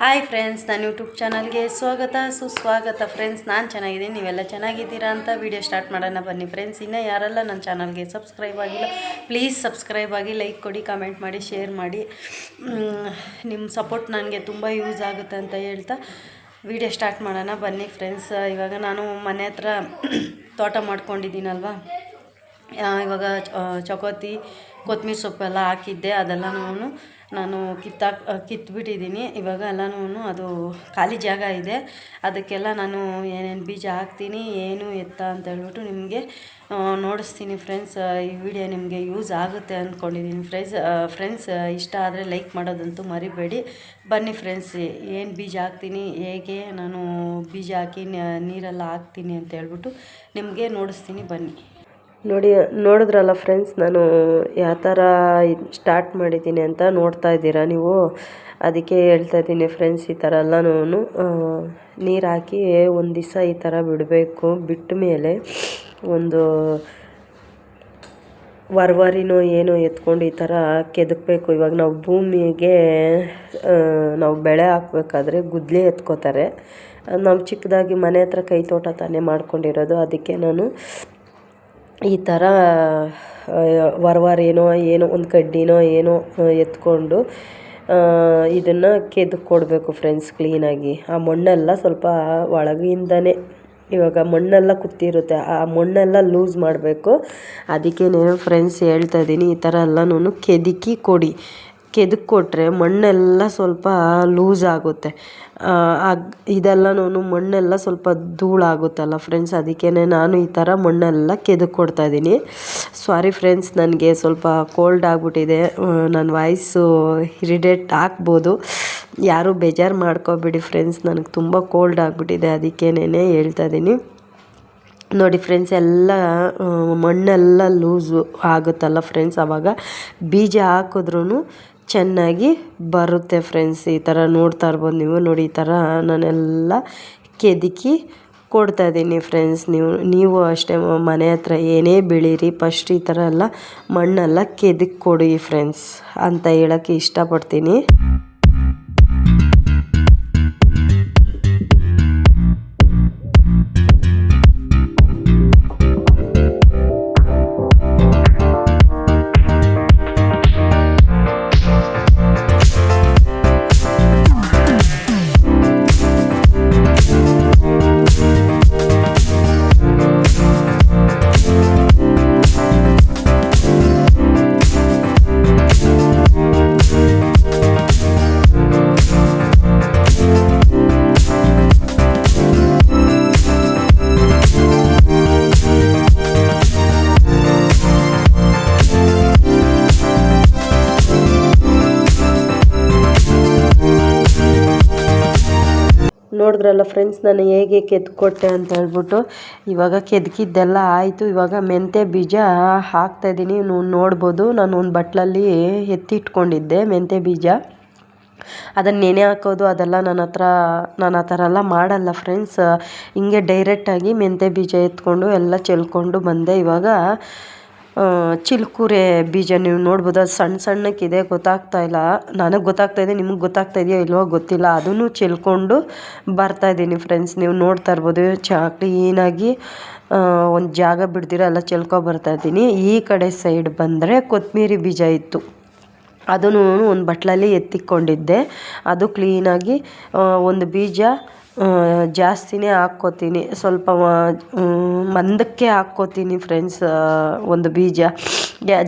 Hi friends ನನ್ನ YouTube ಚಾನಲ್ಗೆ ಸ್ವಾಗತ. ಸುಸ್ವಾಗತ ಫ್ರೆಂಡ್ಸ್ ನಾನು ಚೆನ್ನಾಗಿದ್ದೀನಿ. ನೀವೆಲ್ಲ ಚೆನ್ನಾಗಿದ್ದೀರಾ ಅಂತ ವಿಡಿಯೋ ಸ್ಟಾರ್ಟ್ ಮಾಡೋಣ ಬನ್ನಿ ಫ್ರೆಂಡ್ಸ್ ಇನ್ನೂ ಯಾರೆಲ್ಲ ನನ್ನ ಚಾನಲ್ಗೆ ಸಬ್ಸ್ಕ್ರೈಬ್ ಆಗಿಲ್ಲ ಪ್ಲೀಸ್ ಸಬ್ಸ್ಕ್ರೈಬ್ ಆಗಿ ಲೈಕ್ ಕೊಡಿ ಕಮೆಂಟ್ ಮಾಡಿ ಶೇರ್ ಮಾಡಿ. ನಿಮ್ಮ ಸಪೋರ್ಟ್ ನನಗೆ ತುಂಬ ಯೂಸ್ ಆಗುತ್ತೆ ಅಂತ ಹೇಳ್ತಾ ವಿಡಿಯೋ ಸ್ಟಾರ್ಟ್ ಮಾಡೋಣ ಬನ್ನಿ ಫ್ರೆಂಡ್ಸ್ ಇವಾಗ ನಾನು ಮನೆ ಹತ್ರ ತೋಟ ಮಾಡ್ಕೊಂಡಿದ್ದೀನಲ್ವಾ? ಇವಾಗ ಚಕೋತಿ ಕೊತ್ತಂಬರಿ ಸೊಪ್ಪೆಲ್ಲ ಹಾಕಿದ್ದೆ. ಅದೆಲ್ಲ ನಾನು ಕಿತ್ತಾಕ್ ಕಿತ್ಬಿಟ್ಟಿದ್ದೀನಿ. ಇವಾಗ ಎಲ್ಲನೂ ಅದು ಖಾಲಿ ಜಾಗ ಇದೆ. ಅದಕ್ಕೆಲ್ಲ ನಾನು ಏನೇನು ಬೀಜ ಹಾಕ್ತೀನಿ, ಏನು ಎತ್ತ ಅಂತ ಹೇಳ್ಬಿಟ್ಟು ನಿಮಗೆ ನೋಡಿಸ್ತೀನಿ ಫ್ರೆಂಡ್ಸ್ ಈ ವಿಡಿಯೋ ನಿಮಗೆ ಯೂಸ್ ಆಗುತ್ತೆ ಅಂದ್ಕೊಂಡಿದ್ದೀನಿ ಫ್ರೆಂಡ್ಸ್ ಫ್ರೆಂಡ್ಸ್ ಇಷ್ಟ ಆದರೆ ಲೈಕ್ ಮಾಡೋದಂತೂ ಮರಿಬೇಡಿ. ಬನ್ನಿ ಫ್ರೆಂಡ್ಸ್ ಏನು ಬೀಜ ಹಾಕ್ತೀನಿ, ಹೇಗೆ ನಾನು ಬೀಜ ಹಾಕಿ ನೀರೆಲ್ಲ ಹಾಕ್ತೀನಿ ಅಂತ ಹೇಳ್ಬಿಟ್ಟು ನಿಮಗೆ ನೋಡಿಸ್ತೀನಿ. ಬನ್ನಿ. ನೋಡಿ, ನೋಡಿದ್ರಲ್ಲ ಫ್ರೆಂಡ್ಸ್ ನಾನು ಯಾವ ಥರ ಸ್ಟಾರ್ಟ್ ಮಾಡಿದ್ದೀನಿ ಅಂತ ನೋಡ್ತಾ ಇದ್ದೀರಾ ನೀವು? ಅದಕ್ಕೆ ಹೇಳ್ತಾ ಇದ್ದೀನಿ ಫ್ರೆಂಡ್ಸ್ ಈ ಥರ ಎಲ್ಲನೂ ನೀರು ಹಾಕಿ ಒಂದು ದಿವಸ ಈ ಥರ ಬಿಡಬೇಕು. ಬಿಟ್ಟ ಮೇಲೆ ಒಂದು ವರ್ವರಿನೋ ಏನೋ ಎತ್ಕೊಂಡು ಈ ಥರ ಕೆದಕಬೇಕು. ಇವಾಗ ನಾವು ಭೂಮಿಗೆ ನಾವು ಬೆಳೆ ಹಾಕ್ಬೇಕಾದ್ರೆ ಗುದ್ಲಿ ಎತ್ಕೋತಾರೆ. ನಾವು ಚಿಕ್ಕದಾಗಿ ಮನೆ ಹತ್ರ ಕೈ ತೋಟ ತಾನೇ ಮಾಡ್ಕೊಂಡಿರೋದು. ಅದಕ್ಕೆ ನಾನು ಈ ಥರ ವರ್ವಾರ್ ಏನೋ ಏನೋ ಒಂದು ಕಡ್ಡಿನೋ ಏನೋ ಎತ್ಕೊಂಡು ಇದನ್ನು ಕೆದ್ದು ಕೊಡಬೇಕು ಫ್ರೆಂಡ್ಸ್ ಕ್ಲೀನಾಗಿ ಆ ಮಣ್ಣೆಲ್ಲ ಸ್ವಲ್ಪ ಒಳಗಿಂದನೇ, ಇವಾಗ ಮಣ್ಣೆಲ್ಲ ಕುತ್ತಿರುತ್ತೆ, ಆ ಮಣ್ಣೆಲ್ಲ ಲೂಸ್ ಮಾಡಬೇಕು. ಅದಕ್ಕೆ ನಾನು ಫ್ರೆಂಡ್ಸ್ ಹೇಳ್ತಾ ಇದ್ದೀನಿ, ಈ ಥರ ಎಲ್ಲನೂ ಕೆದಕಿ ಕೊಡಿ. ಕೆದಕ್ ಕೊಟ್ಟರೆ ಮಣ್ಣೆಲ್ಲ ಸ್ವಲ್ಪ ಲೂಸ್ ಆಗುತ್ತೆ. ಆಗ್- ಇದೆಲ್ಲನೂ ಮಣ್ಣೆಲ್ಲ ಸ್ವಲ್ಪ ಧೂಳಾಗುತ್ತಲ್ಲ ಫ್ರೆಂಡ್ಸ್ ಅದಕ್ಕೆ ನಾನು ಈ ಥರ ಮಣ್ಣೆಲ್ಲ ಕೆದಕ್ ಕೊಡ್ತಾ ಇದ್ದೀನಿ. ಸಾರಿ ಫ್ರೆಂಡ್ಸ್ ನನಗೆ ಸ್ವಲ್ಪ ಕೋಲ್ಡ್ ಆಗಿಬಿಟ್ಟಿದೆ. ನನ್ನ ವಾಯ್ಸು ಇರಿಡೇಟ್ ಆಗ್ಬೋದು. ಯಾರೂ ಬೇಜಾರು ಮಾಡ್ಕೋಬೇಡಿ ಫ್ರೆಂಡ್ಸ್ ನನಗೆ ತುಂಬ ಕೋಲ್ಡ್ ಆಗಿಬಿಟ್ಟಿದೆ ಅದಕ್ಕೇನೆ ಹೇಳ್ತಾ ಇದ್ದೀನಿ. ನೋಡಿ ಫ್ರೆಂಡ್ಸ್ ಎಲ್ಲ ಮಣ್ಣೆಲ್ಲ ಲೂಸು ಆಗುತ್ತಲ್ಲ ಫ್ರೆಂಡ್ಸ್ ಆವಾಗ ಬೀಜ ಹಾಕಿದ್ರೂ ಚೆನ್ನಾಗಿ ಬರುತ್ತೆ ಫ್ರೆಂಡ್ಸ್ ಈ ಥರ ನೋಡ್ತಾ ಇರ್ಬೋದು ನೀವು. ನೋಡಿ, ಈ ಥರ ನಾನೆಲ್ಲ ಕೆದಕಿ ಕೊಡ್ತಾ ಇದ್ದೀನಿ ಫ್ರೆಂಡ್ಸ್ ನೀವು ನೀವು ಅಷ್ಟೇ ಮನೆ ಹತ್ರ ಏನೇ ಬೆಳೀರಿ ಫಸ್ಟ್ ಈ ಥರ ಎಲ್ಲ ಮಣ್ಣೆಲ್ಲ ಕೆದಕ್ಕೆ ಕೊಡಿ ಫ್ರೆಂಡ್ಸ್ ಅಂತ ಹೇಳೋಕ್ಕೆ ಇಷ್ಟಪಡ್ತೀನಿ. ನೋಡಿದ್ರಲ್ಲ ಫ್ರೆಂಡ್ಸ್ ನಾನು ಹೇಗೆ ಕೆದ್ಕೊಟ್ಟೆ ಅಂತ ಹೇಳ್ಬಿಟ್ಟು, ಇವಾಗ ಕೆದಕಿದ್ದೆಲ್ಲ ಆಯಿತು. ಇವಾಗ ಮೆಂತೆ ಬೀಜ ಹಾಕ್ತಾಯಿದ್ದೀನಿ ನೀವು ನೋಡ್ಬೋದು, ನಾನು ಒಂದು ಬಟ್ಲಲ್ಲಿ ಎತ್ತಿಟ್ಕೊಂಡಿದ್ದೆ ಮೆಂತೆ ಬೀಜ. ಅದನ್ನು ನೆನೆ ಹಾಕೋದು, ಅದೆಲ್ಲ ನನ್ನ ಹತ್ರ, ನಾನು ಆ ಥರ ಎಲ್ಲ ಮಾಡಲ್ಲ ಫ್ರೆಂಡ್ಸ್ ಹಿಂಗೆ ಡೈರೆಕ್ಟಾಗಿ ಮೆಂತೆ ಬೀಜ ಎತ್ಕೊಂಡು ಎಲ್ಲ ಚೆಲ್ಕೊಂಡು ಬಂದೆ. ಇವಾಗ ಚಿಲ್ಕುರೆ ಬೀಜ ನೀವು ನೋಡ್ಬೋದು, ಅದು ಸಣ್ಣ ಸಣ್ಣಕ್ಕಿದೆ, ಗೊತ್ತಾಗ್ತಾ ಇಲ್ಲ. ನನಗೆ ಗೊತ್ತಾಗ್ತಾ ಇದೆ, ನಿಮಗೆ ಗೊತ್ತಾಗ್ತಾ ಇದೆಯೋ ಇಲ್ವೋ ಗೊತ್ತಿಲ್ಲ. ಅದನ್ನು ಚೆಲ್ಕೊಂಡು ಬರ್ತಾ ಇದ್ದೀನಿ ಫ್ರೆಂಡ್ಸ್ ನೀವು ನೋಡ್ತಾ ಇರ್ಬೋದು ಚ ಕ್ಲೀನಾಗಿ ಒಂದು ಜಾಗ ಬಿಡ್ದಿರ ಎಲ್ಲ ಚೆಲ್ಕೊ ಬರ್ತಾ ಇದ್ದೀನಿ. ಈ ಕಡೆ ಸೈಡ್ ಬಂದರೆ ಕೊತ್ತಂಬರಿ ಬೀಜ ಇತ್ತು. ಅದನ್ನು ಒಂದು ಬಟ್ಲಲ್ಲಿ ಎತ್ತಿಕೊಂಡಿದ್ದೆ. ಅದು ಕ್ಲೀನಾಗಿ ಒಂದು ಬೀಜ ಜಾಸ್ತಿನೇ ಹಾಕ್ಕೋತೀನಿ. ಸ್ವಲ್ಪ ಮಂದಕ್ಕೆ ಹಾಕ್ಕೋತೀನಿ ಫ್ರೆಂಡ್ಸ್ ಒಂದು ಬೀಜ.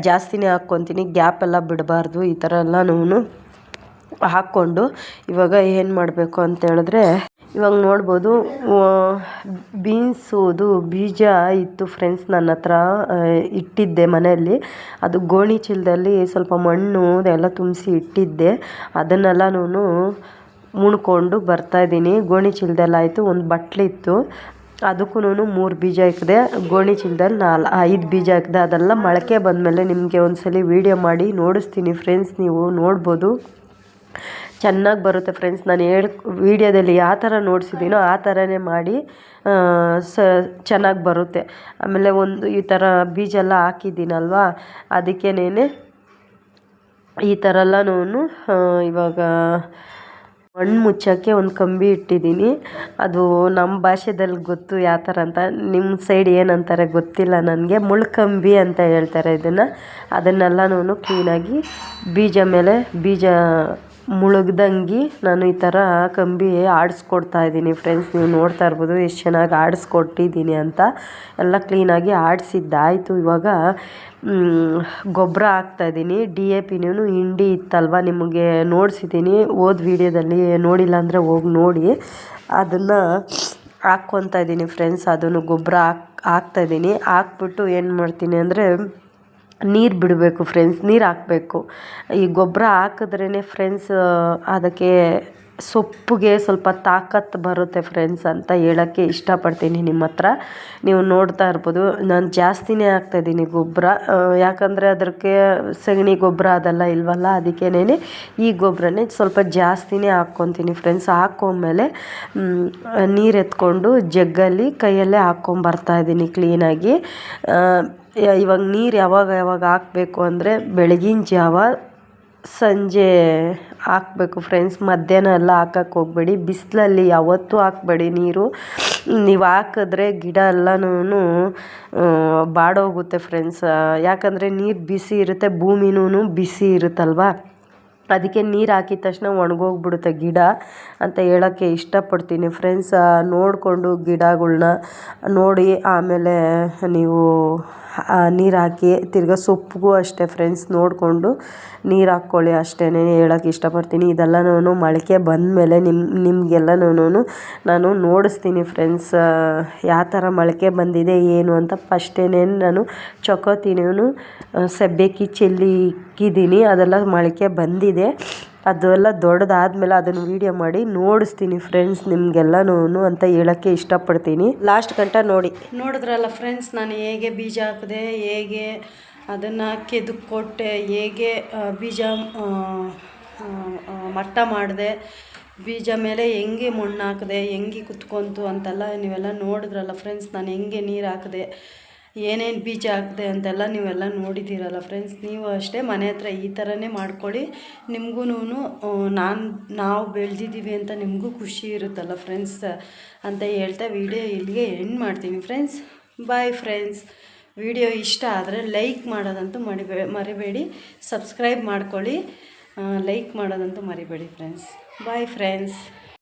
ಜಾಸ್ತಿನೇ ಹಾಕ್ಕೊತೀನಿ. ಗ್ಯಾಪ್ ಎಲ್ಲ ಬಿಡಬಾರ್ದು, ಈ ಥರ ನಾನು ಹಾಕ್ಕೊಂಡು ಇವಾಗ ಏನು ಮಾಡಬೇಕು ಅಂತ ಹೇಳಿದ್ರೆ, ಇವಾಗ ನೋಡ್ಬೋದು ಬೀನ್ಸುದು ಬೀಜ ಇತ್ತು ಫ್ರೆಂಡ್ಸ್ ನನ್ನ ಹತ್ರ ಇಟ್ಟಿದ್ದೆ ಮನೆಯಲ್ಲಿ. ಅದು ಗೋಣಿ ಚೀಲದಲ್ಲಿ ಸ್ವಲ್ಪ ಮಣ್ಣು ಎಲ್ಲ ತುಂಬಿಸಿ ಇಟ್ಟಿದ್ದೆ. ಅದನ್ನೆಲ್ಲನೂ ಮುಣ್ಕೊಂಡು ಬರ್ತಾಯಿದ್ದೀನಿ ಗೋಣಿ ಚೀಲದಲ್ಲಿ ಆಯಿತು, ಒಂದು ಬಟ್ಲಿತ್ತು ಅದಕ್ಕೂ ಮೂರು ಬೀಜ ಹಾಕಿದೆ, ಗೋಣಿ ಚೀಲದಲ್ಲಿ ನಾಲ್ ಐದು ಬೀಜ ಹಾಕಿದೆ, ಅದೆಲ್ಲ ಮೊಳಕೆ ಬಂದಮೇಲೆ ನಿಮಗೆ ಒಂದ್ಸಲಿ ವೀಡಿಯೋ ಮಾಡಿ ನೋಡಿಸ್ತೀನಿ ಫ್ರೆಂಡ್ಸ್, ನೀವು ನೋಡ್ಬೋದು. ಚೆನ್ನಾಗಿ ಬರುತ್ತೆ ಫ್ರೆಂಡ್ಸ್, ನಾನು ಹೇಳಿ, ವೀಡಿಯೋದಲ್ಲಿ ಯಾವ ಥರ ನೋಡಿಸಿದ್ದೀನೋ ಆ ಥರನೇ ಮಾಡಿ ಸ, ಚೆನ್ನಾಗಿ ಬರುತ್ತೆ. ಆಮೇಲೆ ಒಂದು ಈ ಥರ ಬೀಜ ಎಲ್ಲ ಹಾಕಿದ್ದೀನಲ್ವಾ ಅದಕ್ಕೇನೆ ಈ ಥರ ಎಲ್ಲನೂ ಇವಾಗ ಮಣ್ಣು ಮುಚ್ಚೋಕ್ಕೆ ಒಂದು ಕಂಬಿ ಇಟ್ಟಿದ್ದೀನಿ. ಅದು ನಮ್ಮ ಭಾಷೆದಲ್ಲಿ ಗೊತ್ತು ಯಾವ ಥರ ಅಂತ. ನಿಮ್ಮ ಸೈಡ್ ಏನಂತಾರೆ ಗೊತ್ತಿಲ್ಲ ನನಗೆ. ಮುಳ್ಕಂಬಿ ಅಂತ ಹೇಳ್ತಾರೆ ಇದನ್ನು. ಅದನ್ನೆಲ್ಲನೂ ಕ್ಲೀನಾಗಿ ಬೀಜ ಮೇಲೆ ಬೀಜ ಮುಳುಗ್ದಂಗೆ ನಾನು ಈ ಥರ ಕಂಬಿ ಆಡಿಸ್ಕೊಡ್ತಾ ಇದ್ದೀನಿ ಫ್ರೆಂಡ್ಸ್ ನೀವು ನೋಡ್ತಾ ಇರ್ಬೋದು ಎಷ್ಟು ಚೆನ್ನಾಗಿ ಆಡಿಸ್ಕೊಟ್ಟಿದ್ದೀನಿ ಅಂತ. ಎಲ್ಲ ಕ್ಲೀನಾಗಿ ಆಡಿಸಿದ್ದಾಯಿತು. ಇವಾಗ ಗೊಬ್ಬರ ಹಾಕ್ತಾಯಿದ್ದೀನಿ ಡಿ ಎ ಪಿನೂ ಹಿಂಡಿ ಇತ್ತಲ್ವ? ನಿಮಗೆ ನೋಡಿಸಿದ್ದೀನಿ. ಓದ್ ವೀಡಿಯೋದಲ್ಲಿ ನೋಡಿಲ್ಲ ಅಂದರೆ ಹೋಗಿ ನೋಡಿ. ಅದನ್ನು ಹಾಕ್ಕೊತಾ ಇದ್ದೀನಿ ಫ್ರೆಂಡ್ಸ್ ಅದನ್ನು ಗೊಬ್ಬರ ಹಾಕ್ ಹಾಕ್ತಾಯಿದ್ದೀನಿ ಹಾಕ್ಬಿಟ್ಟು ಏನು ಮಾಡ್ತೀನಿ ಅಂದರೆ ನೀರು ಬಿಡಬೇಕು ಫ್ರೆಂಡ್ಸ್ ನೀರು ಹಾಕಬೇಕು. ಈ ಗೊಬ್ಬರ ಹಾಕಿದ್ರೇ ಫ್ರೆಂಡ್ಸ್ ಅದಕ್ಕೆ ಸೊಪ್ಪಿಗೆ ಸ್ವಲ್ಪ ತಾಕತ್ತು ಬರುತ್ತೆ ಫ್ರೆಂಡ್ಸ್ ಅಂತ ಹೇಳೋಕ್ಕೆ ಇಷ್ಟಪಡ್ತೀನಿ ನಿಮ್ಮ ಹತ್ರ. ನೀವು ನೋಡ್ತಾ ಇರ್ಬೋದು, ನಾನು ಜಾಸ್ತಿನೇ ಹಾಕ್ತಾಯಿದ್ದೀನಿ ಗೊಬ್ಬರ ಯಾಕಂದರೆ ಅದಕ್ಕೆ ಸಗಣಿ ಗೊಬ್ಬರ ಅದೆಲ್ಲ ಇಲ್ವಲ್ಲ ಅದಕ್ಕೇನೆ ಈ ಗೊಬ್ಬರನೇ ಸ್ವಲ್ಪ ಜಾಸ್ತಿನೇ ಹಾಕ್ಕೊತೀನಿ ಫ್ರೆಂಡ್ಸ್ ಹಾಕೊಂಡ್ಮೇಲೆ ನೀರು ಎತ್ಕೊಂಡು ಜಗ್ಗಲ್ಲಿ ಕೈಯಲ್ಲೇ ಹಾಕ್ಕೊಂಬರ್ತಾ ಇದ್ದೀನಿ ಕ್ಲೀನಾಗಿ ಇವಾಗ ನೀರು ಯಾವಾಗ ಯಾವಾಗ ಹಾಕಬೇಕು ಅಂದರೆ ಬೆಳಗಿನ ಜಾವ ಸಂಜೆ ಹಾಕ್ಬೇಕು ಫ್ರೆಂಡ್ಸ್ ಮಧ್ಯಾಹ್ನ ಎಲ್ಲ ಹಾಕಕ್ಕೆ ಹೋಗಬೇಡಿ. ಬಿಸಿಲಲ್ಲಿ ಯಾವತ್ತೂ ಹಾಕ್ಬೇಡಿ ನೀರು. ನೀವು ಹಾಕಿದ್ರೆ ಗಿಡ ಎಲ್ಲನೂ ಬಾಡೋಗುತ್ತೆ ಫ್ರೆಂಡ್ಸ್ ಯಾಕಂದರೆ ನೀರು ಬಿಸಿ ಇರುತ್ತೆ ಭೂಮಿನೂ ಬಿಸಿ ಇರುತ್ತಲ್ವಾ? ಅದಕ್ಕೆ ನೀರು ಹಾಕಿದ ತಕ್ಷಣ ಒಣಗೋಗ್ಬಿಡುತ್ತೆ ಗಿಡ. ಅಂತ ಹೇಳೋಕ್ಕೆ ಇಷ್ಟಪಡ್ತೀನಿ. ಫ್ರೆಂಡ್ಸ್ ನೋಡಿಕೊಂಡು ಗಿಡಗಳನ್ನ ನೋಡಿ ಆಮೇಲೆ ನೀವು ನೀರು ಹಾಕಿ ತಿರ್ಗಾ ಸೊಪ್ಪಿಗೂ ಅಷ್ಟೇ ಫ್ರೆಂಡ್ಸ್ ನೋಡಿಕೊಂಡು ನೀರು ಹಾಕ್ಕೊಳ್ಳಿ ಅಷ್ಟೇ ಹೇಳೋಕ್ಕೆ ಇಷ್ಟಪಡ್ತೀನಿ. ಇದೆಲ್ಲನೂ ಮೊಳಕೆ ಬಂದಮೇಲೆ ನಿಮ್ಮ ನಿಮಗೆಲ್ಲ ನಾನು ನೋಡಿಸ್ತೀನಿ ಫ್ರೆಂಡ್ಸ್ ಯಾವ ಥರ ಮೊಳಕೆ ಬಂದಿದೆ, ಏನು ಅಂತ ಫಸ್ಟೇನೇ ನಾನು ಚೊಕೋತಿನೂ. ಚೆಲ್ಲಿ ಇಕ್ಕಿದ್ದೀನಿ ಅದೆಲ್ಲ ಮೊಳಕೆ ಬಂದಿದೆ. ಅದೆಲ್ಲ ದೊಡ್ಡದಾದ್ಮೇಲೆ ಅದನ್ನು ವೀಡಿಯೋ ಮಾಡಿ ನೋಡಿಸ್ತೀನಿ ಫ್ರೆಂಡ್ಸ್ ನಿಮ್ಗೆಲ್ಲನೂ ಅಂತ ಹೇಳಕ್ಕೆ ಇಷ್ಟಪಡ್ತೀನಿ. ಲಾಸ್ಟ್ ಗಂಟ ನೋಡಿ. ನೋಡಿದ್ರಲ್ಲ ಫ್ರೆಂಡ್ಸ್ ನಾನು ಹೇಗೆ ಬೀಜ ಹಾಕಿದೆ, ಹೇಗೆ ಅದನ್ನು ಕೆದು ಕೊಟ್ಟೆ ಹೇಗೆ ಬೀಜ ಮಟ್ಟ ಮಾಡಿದೆ, ಬೀಜ ಮೇಲೆ ಹೆಂಗೆ ಮಣ್ಣು ಹಾಕಿದೆ, ಹೆಂಗೆ ಕುತ್ಕೊಂತು ಅಂತೆಲ್ಲ ನೀವೆಲ್ಲ ನೋಡಿದ್ರಲ್ಲ ಫ್ರೆಂಡ್ಸ್ ನಾನು ಹೆಂಗೆ ನೀರು ಹಾಕಿದೆ ಏನೇನು ಬೀಜ ಹಾಕಿದೆ ಅಂತೆಲ್ಲ ನೀವೆಲ್ಲ ನೋಡಿದ್ದೀರಲ್ಲ ಫ್ರೆಂಡ್ಸ್ ನೀವು ಅಷ್ಟೇ ಮನೆ ಹತ್ರ ಈ ಥರನೇ ಮಾಡ್ಕೊಳ್ಳಿ. ನಿಮಗೂ ನಾನು ನಾವು ಬೆಳೆದಿದ್ದೀವಿ ಅಂತ ನಿಮಗೂ ಖುಷಿ ಇರುತ್ತಲ್ಲ ಫ್ರೆಂಡ್ಸ್ ಅಂತ ಹೇಳ್ತಾ ವಿಡಿಯೋ ಇಲ್ಲಿಗೆ ಎಂಡ್ ಮಾಡ್ತೀನಿ ಫ್ರೆಂಡ್ಸ್ ಬಾಯ್ ಫ್ರೆಂಡ್ಸ್ ವಿಡಿಯೋ ಇಷ್ಟ ಆದರೆ ಲೈಕ್ ಮಾಡೋದಂತೂ ಮರಿಬೇ, ಮರಿಬೇಡಿ. ಸಬ್ಸ್ಕ್ರೈಬ್ ಮಾಡ್ಕೊಳ್ಳಿ. ಲೈಕ್ ಮಾಡೋದಂತೂ ಮರಿಬೇಡಿ ಫ್ರೆಂಡ್ಸ್ ಬಾಯ್ ಫ್ರೆಂಡ್ಸ್